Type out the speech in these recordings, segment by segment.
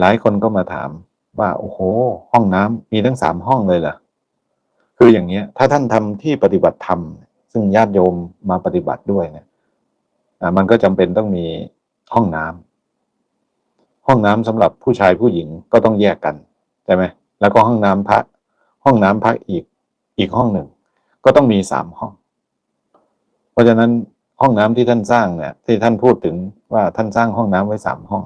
หลายคนก็มาถามว่าโอ้โห ห้องน้ำมีทั้งสามห้องเลยเหรอคืออย่างเงี้ย ถ้าท่านทำที่ปฏิบัติธรรมซึ่งญาติโยมมาปฏิบัติด้วยเนี่ยมันก็จำเป็นต้องมีห้องน้ำห้องน้ำสำหรับผู้ชายผู้หญิงก็ต้องแยกกันใช่ไหมแล้วก็ห้องน้ำพระ ห้องน้ำพระอีกอีกห้องหนึ่ง ก็ต้องมีสามห้อง เพราะฉะนั้นห้องน้ำที่ท่านสร้างเนี่ย ที่ท่านพูดถึงว่าท่านสร้างห้องน้ำไว้สามห้อง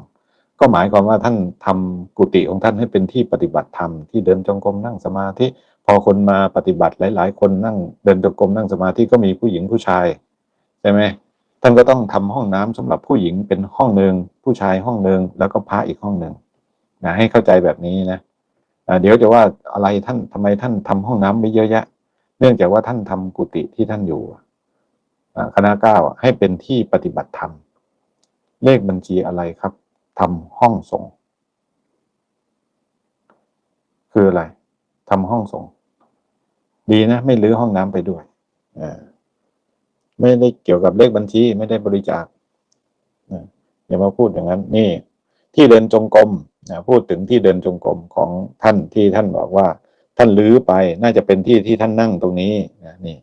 ก็หมายความว่าท่านทำกุฏิของท่านให้เป็นที่ปฏิบัติธรรมที่เดินจงกรมนั่งสมาธิพอคนมาปฏิบัติหลาย ๆ คนนั่งเดินจงกรมนั่งสมาธิก็มีผู้หญิงผู้ชายใช่ไหมท่านก็ต้องทำห้องน้ำสำหรับผู้หญิงเป็นห้องหนึ่งผู้ชายห้องหนึ่งแล้วก็พระอีกห้องหนึ่งนะให้เข้าใจแบบนี้นะเดี๋ยวจะว่าอะไรท่านทำไมท่านทำห้องน้ำไม่เยอะแยะ เนื่องจากว่าท่านทำกุฏิที่ท่านอยู่คณะเก้าให้เป็นที่ปฏิบัติธรรมเลขบัญชีอะไรครับ ทำห้องสงฆ์คืออะไรทำห้องสงฆ์ดีนะ ไม่รื้อห้องน้ำไปด้วยอไม่ได้เกี่ยวกับเลขบัญชี ไม่ได้บริจาคอย่ามาพูดอย่างนั้น นี่ ที่เดินจงกรมพูดถึงที่เดินจงกรมของท่านที่ท่านบอกว่า ท่านลื้อไปน่าจะเป็นที่ที่ท่านนั่งตรงนี้นะนี่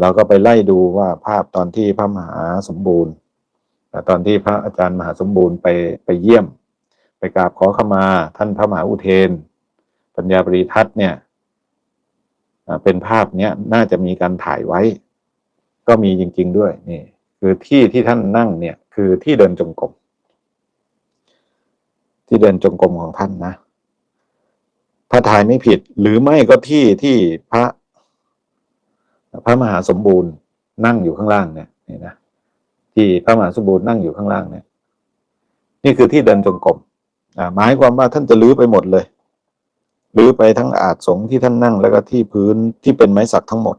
เราก็ไปไล่ดูว่าภาพตอนที่พระมหาสมบูรณ์ ตอนที่พระอาจารย์มหาสมบูรณ์ไปไปเยี่ยม ไปกราบขอขมาท่านพระมหาอุเทน ปัญญาปริทัศน์เนี่ยเป็นภาพเนี้ยน่าจะมีการถ่ายไว้ ก็มีจริง ๆด้วยนี่ คือที่ที่ท่านนั่งเนี่ย คือที่เดินจงกรมที่เดินจงกรมของท่านนะถ้าถ่ายไม่ผิด หรือไม่ก็ที่ที่พระ พระมหาสมบูรณ์นั่งอยู่ข้างล่างเนี่ยนี่นะ ที่พระมหาสมบูรณ์นั่งอยู่ข้างล่างเนี่ย นี่คือที่เดินจงกรมหมายความว่าท่านจะลื้อไปหมดเลยลื้อไปทั้งอาจสงที่ท่านนั่งแล้วก็ที่พื้นที่เป็นไม้สักทั้งหมด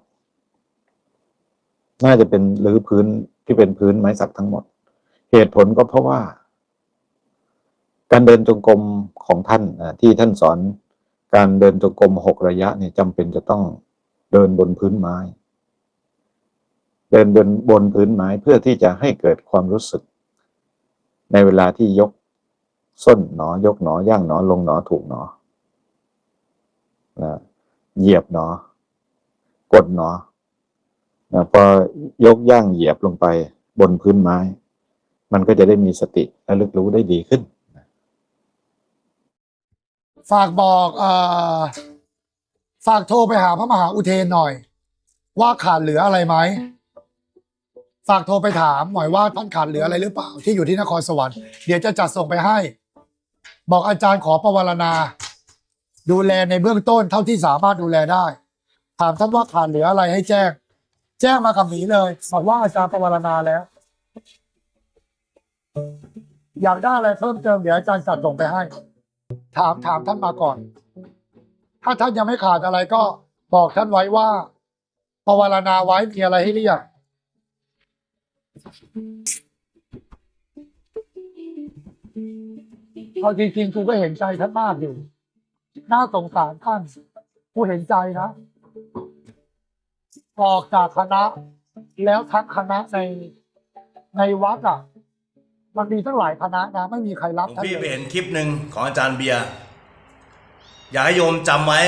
น่าจะเป็นรื้อพื้นที่เป็นพื้นไม้สักทั้งหมด เหตุผลก็เพราะว่า การเดินจงกรมของท่านที่ท่านสอนการเดินจงกรมหกระยะเนี่ยจำเป็นจะต้องเดินบนพื้นไม้ เดินบนบนพื้นไม้เพื่อที่จะให้เกิดความรู้สึก ในเวลาที่ยกส้นหนอ ยกหนอย่างหนอ ลงหนอถูกหนอนะเหยียบหนอ กดหนอนะพอยกย่างเหยียบลงไปบนพื้นไม้ มันก็จะได้มีสติและลึกรู้ได้ดีขึ้น ฝากบอกเอ่อฝากโทรไปหาพระมหาอุเทนหน่อย ว่าขาดเหลืออะไรไหม ฝากโทรไปถามหน่อยว่าท่านขาดเหลืออะไรหรือเปล่าที่อยู่ที่นครสวรรค์เดี๋ยวจะจัดส่งไปให้ บอกอาจารย์ขอประวารณา ดูแลในเบื้องต้นเท่าที่สามารถดูแลได้ ถามท่านว่าขาดเหลืออะไรให้แจ้ง แจ้งมากับหมีเลยบอกว่าอาจารย์ประวารณาแล้ว อยากได้อะไรเพิ่มเติมเดี๋ยวอาจารย์จัดส่งไปให้ ถามถามท่านมาก่อน ถ้าท่านยังไม่ขาดอะไรก็บอกท่านไว้ว่าปวารณาไว้มีอะไรให้เรียก เอาจริงๆกูก็เห็นใจท่านมากอยู่ น่าสงสารท่าน กูเห็นใจนะ ออกจากคณะ แล้วทั้งคณะในในวัดอะ มันมีตั้งหลายคณะนะ ไม่มีใครหลรัวบงท่านพี่เลไปยเห็นคลิปหนึ่งของอาจารย์เบียร์อยากให้โยมจำไว้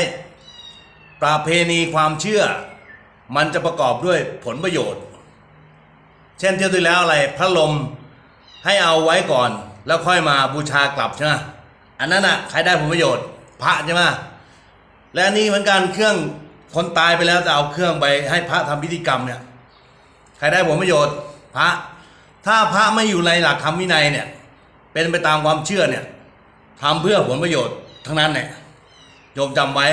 ประเพณีความเชื่อ มันจะประกอบด้วยผลประโยชน์ เช่นเที่ยวที่แล้วอะไรพระลมให้เอาไว้ก่อน แล้วค่อยมาบูชากลับใช่ไหมอันนั้นอะใครได้ผลประโยชน์ พระใช่ไหมและนี่เหมือนกันเครื่องคนตายไปแล้วจะเอาเครื่องไปให้พระทำพิธีกรรมเนี่ยใครได้ผลประโยชน์ พระ ถ้าพระไม่อยู่ในหลักธรรมวินัยเนี่ย เป็นไปตามความเชื่อเนี่ยทำเพื่อผลประโยชน์ทั้งนั้นเนี่ยโยมจำไว้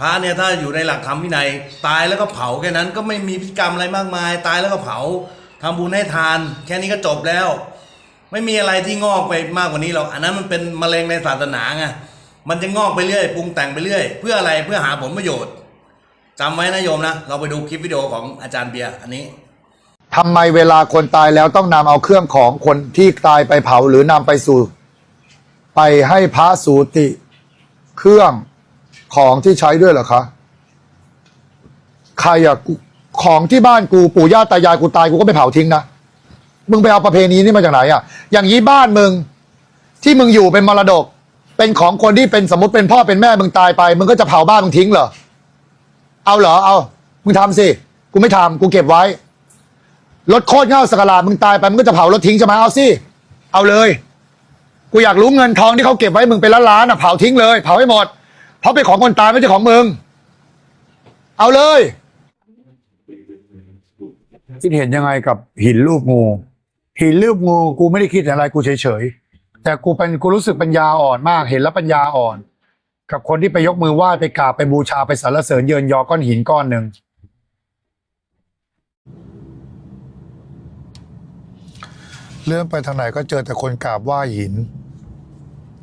พระเนี่ยถ้าอยู่ในหลักธรรมวินัยตายแล้วก็เผาแค่นั้นก็ไม่มีพิธีกรรมอะไรมากมาย ตายแล้วก็เผาทำบุญให้ทาน แค่นี้ก็จบแล้ว ไม่มีอะไรที่งอกไปมากกว่านี้หรอกอันนั้นมันเป็นมะเร็งในศาสนาไงมันจะงอกไปเรื่อยปรุงแต่งไปเรื่อย เพื่ออะไรเพื่อหาผลประโยชน์จำไว้นะโยมนะเราไปดูคลิปวิดีโอของอาจารย์เบียร์อันนี้ทำไมเวลาคนตายแล้วต้องนำเอาเครื่องของคนที่ตายไปเผาหรือนำไปสู่ ไปให้พระสูติเครื่อง ของที่ใช้ด้วยเหรอคะ ใครอะกูของที่บ้านกูปู่ย่าตายายกูตายกูก็ไม่เผาทิ้งนะ มึงไปเอาประเพณีนี่มาจากไหนอะอย่างนี้บ้านมึง ที่มึงอยู่เป็นมรดก เป็นของคนที่เป็นสมมติเป็นพ่อเป็นแม่มึงตายไป มึงก็จะเผาบ้านมึงทิ้งเหรอ เอาเหรอ เอา มึงทำสิ กูไม่ทำกูเก็บไว้ รถโคตรเง่าสกลามึงตายไปมึงก็จะเผารถทิ้งใช่ไหมเอาสิ เอาเลย กูอยากรู้เงินทองที่เขาเก็บไว้มึงเป็นล้านล้านอะเผาทิ้งเลย เผาให้หมด เพราะเป็นของคนตายไม่ใช่ของมึง เอาเลยคิดเห็นยังไงกับหินรูปงู หินรูปงูกูไม่ได้คิดอะไรกูเฉยๆแต่กูเป็นกูรู้สึกปัญญาอ่อนมากเห็นแล้วปัญญาอ่อน กับคนที่ไปยกมือไหว้ไปกราบไปบูชาไปสรรเสริญเยินยอก้อนหินก้อนหนึ่งเลื่อนไปทางไหนก็เจอแต่คนกราบไหว้หิน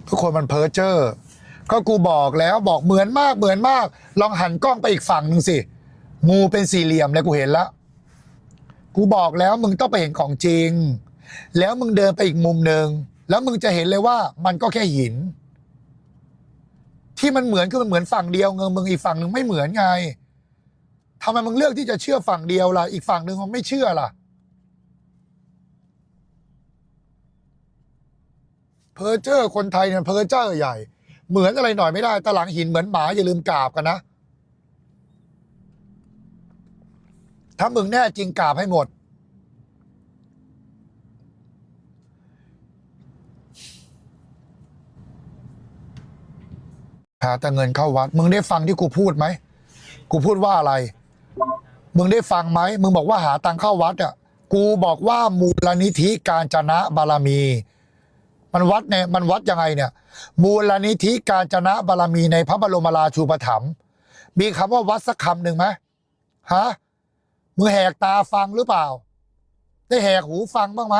ทุกคนมันเพ้อเจ้อ ก็กูบอกแล้วบอกเหมือนมากเหมือนมาก ลองหันกล้องไปอีกฝั่งหนึ่งสิงูเป็นสี่เหลี่ยมเลยกูเห็นแล้ว กูบอกแล้วมึงต้องไปเห็นของจริง แล้วมึงเดินไปอีกมุมหนึ่งแล้วมึงจะเห็นเลยว่ามันก็แค่หิน ที่มันเหมือนคือมันเหมือนฝั่งเดียวเงินมึงอีกฝั่งหนึ่งไม่เหมือนไงทำไมมึงเลือกที่จะเชื่อฝั่งเดียวล่ะอีกฝั่งหนึ่งมันไม่เชื่อล่ะ เพอเจอร์คนไทยเนี่ยเพอเจอร์ใหญ่ เหมือนอะไรหน่อยไม่ได้แตหลังหินเหมือนหมาอย่าลืมกราบกันนะ ถ้ามึงแน่จริงกราบให้หมด หาแต่เงินเข้าวัด มึงได้ฟังที่กูพูดไหม กูพูดว่าอะไร มึงได้ฟังไหม มึงบอกว่าหาตังเข้าวัดอะ กูบอกว่ามูลนิธิการจนะบารมี มันวัดเนี่ยมันวัดยังไงเนี่ย มูลนิธิการจนะบารมีในพระบรมราชูปถัมภ์มีคำว่าวัดสักคำหนึ่งไหมฮะมึงแหกตาฟังหรือเปล่า ได้แหกหูฟังบ้างไหม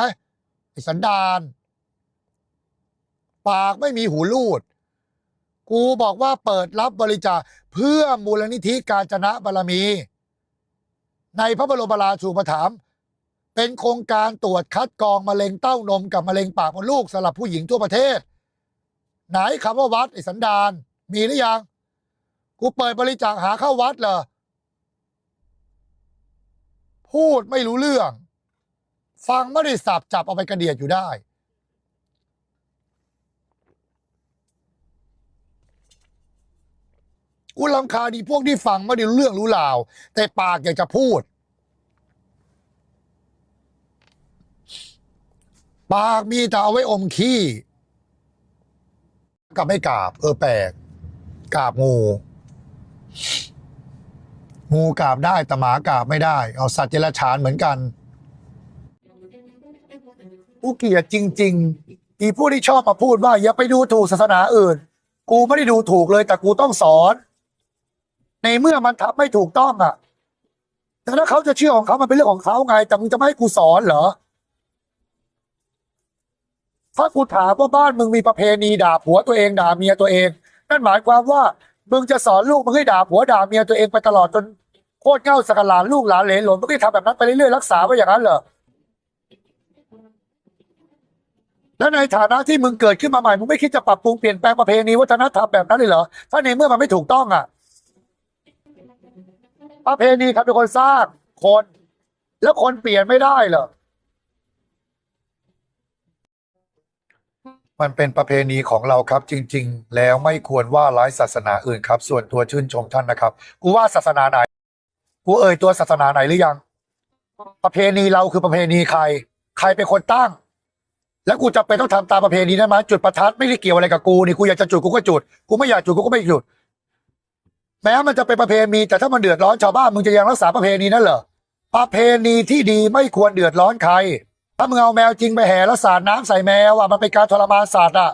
ไอ้สันดาน ปากไม่มีหูรูด กูบอกว่าเปิดรับบริจาคเพื่อมูลนิธิการจนะบารมี ในพระบรมราชูปถัมภ์ เป็นโครงการตรวจคัดกรองมะเร็งเต้านมกับมะเร็งปากมดลูกสำหรับผู้หญิงทั่วประเทศ ไหนคำว่าวัดไอ้สันดานมีหรือยัง กูเปิดบริจาคหาเข้าวัดเหรอ พูดไม่รู้เรื่อง ฟังไม่ได้สับจับเอาไปกระเดียดอยู่ได้ กูลำคาญดีพวกที่ฟังไม่ได้รู้เรื่องรู้ราว แต่ปากอยากจะพูด ปากมีแต่เอาไว้อมขี้กับไม่กาบ เออแปลกกาบงู งูกาบได้แต่หมากาบไม่ได้ เอาสัตว์เจรฉานเหมือนกันกูเกลียดจริง ๆ อีผู้ที่ชอบมาพูดว่า อย่าไปดูถูกศาสนาอื่น กูไม่ได้ดูถูกเลย แต่กูต้องสอน ในเมื่อมันทำไม่ถูกต้องอะแต่ถ้าเขาจะเชื่อของเขามันเป็นเรื่องของเขาไงแต่มึงจะไม่ให้กูสอนเหรอ ถ้ากูถามว่าบ้านมึงมีประเพณีด่าผัวตัวเองด่าเมียตัวเอง นั่นหมายความว่ามึงจะสอนลูกมึงให้ด่าผัวด่าเมียตัวเองไปตลอดจนโคตรเง่าสักหลานลูกหลานเหลนหลนมึงก็ทำแบบนั้นไปเรื่อยๆรักษาไว้อย่างนั้นเหรอแล้วในฐานะที่มึงเกิดขึ้นมาใหม่มึงไม่คิดจะปรับปรุงเปลี่ยนแปลงประเพณีวัฒนธรรมแบบนั้นเลยเหรอถ้าในเมื่อมันไม่ถูกต้องอะประเพณีครับเป็นคนสร้างคน แล้วคนเปลี่ยนไม่ได้เหรอ มันเป็นประเพณีของเราครับ จริง ๆ แล้วไม่ควรว่าร้ายศาสนาอื่นครับ ส่วนตัวชื่นชมท่านนะครับ กูว่าศาสนาไหน กูเอ่ยตัวศาสนาไหนหรือยัง ประเพณีเราคือประเพณีใคร ใครเป็นคนตั้ง แล้วกูจะเป็นต้องทำตามประเพณีนั้นไหมจุดประทัดไม่ได้เกี่ยวอะไรกับกูนี่กูอยากจะจุดกูก็จุดกูไม่อยากจุดกูก็ไม่จุด แม้มันจะเป็นประเพณีแต่ถ้ามันเดือดร้อนชาวบ้านมึงจะยังรักษาประเพณีนั่นเหรอประเพณีที่ดีไม่ควรเดือดร้อนใคร ถ้ามึงเอาแมวจริงไปแห่แล้วสาดน้ำใส่แมวอะมันเป็นการทรมานสัตว์อะ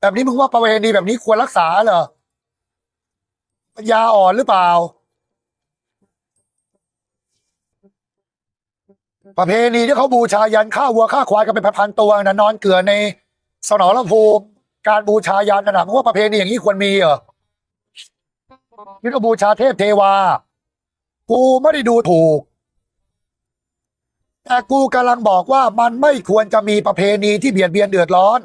แบบนี้มึงว่าประเพณีแบบนี้ควรรักษาเหรอปัญญาอ่อนหรือเปล่า ประเพณีที่เขาบูชายันฆ่าวัวฆ่าควายกันเป็นพันๆตัวนะนอนเกลือในสนรภูมิการบูชายันนะนะมึงว่าประเพณีอย่างนี้ควรมีเหรอยึดบูชาเทพเทวา กูไม่ได้ดูถูก แต่กูกำลังบอกว่ามันไม่ควรจะมีประเพณีที่เบียดเบียนเดือดร้อน